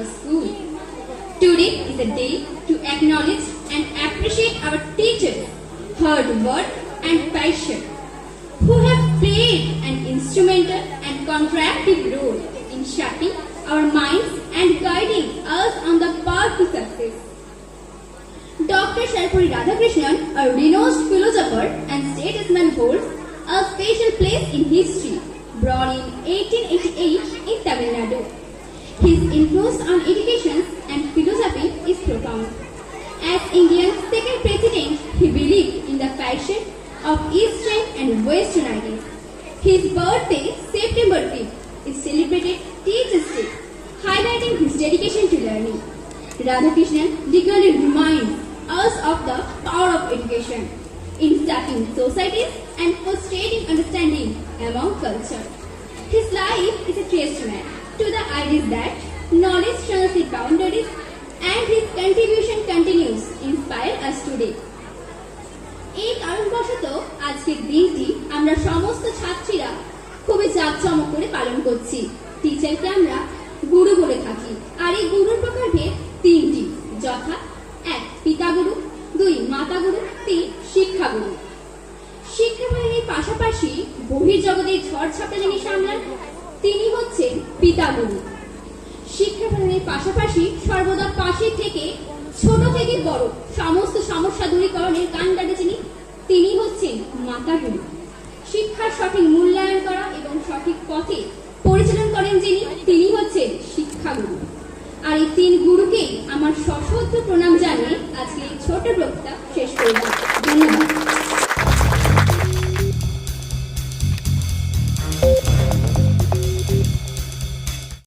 our school. Today is a day to acknowledge and appreciate our teachers, hard work and passion, who have played an instrumental and contractive role in shaping our minds and guiding us on the path to success. Dr. Sharpuri Radhakrishnan, a renowned philosopher and statesman, holds a special place in history, born in 1888 in Tamil Nadu. His influence on education and philosophy is profound. As India's second president, he believed in the fashion of Eastern and Western ideas. His birthday, September 5th, is celebrated Teachers Day, highlighting his dedication to learning. Radhakrishnan regularly reminds us of the power of education in shaping societies and fostering understanding among culture. His life is a testament to the idea that knowledge the boundaries and his contribution continues inspire us today. এই কারণবশত আজকের দিনটি আমরা সমস্ত ছাত্রীরা খুবই জাঁকজমক করে পালন করছি টিচারকে আমরা গুরু বলে থাকি আর তিন শিক্ষা গুরু শিক্ষা বাহিনীর পাশাপাশি বহির্জগতের ঝড় ঝাপটা যিনি সামলান, তিনি হচ্ছেন পিতা গুরু শিক্ষা বাহিনীর পাশাপাশি সর্বদা পাশে থেকে, ছোট থেকে বড় সমস্ত সমস্যা দূরীকরণের কাণ্ডারে যিনি, তিনি হচ্ছেন মাতা গুরু শিক্ষার সঠিক মূল্যায়ন করা এবং সঠিক পথে পরিচালন করেন যিনি, তিনি হচ্ছেন শিক্ষাগুরু। আর এই তিন গুরুকেই ধন্যবাদ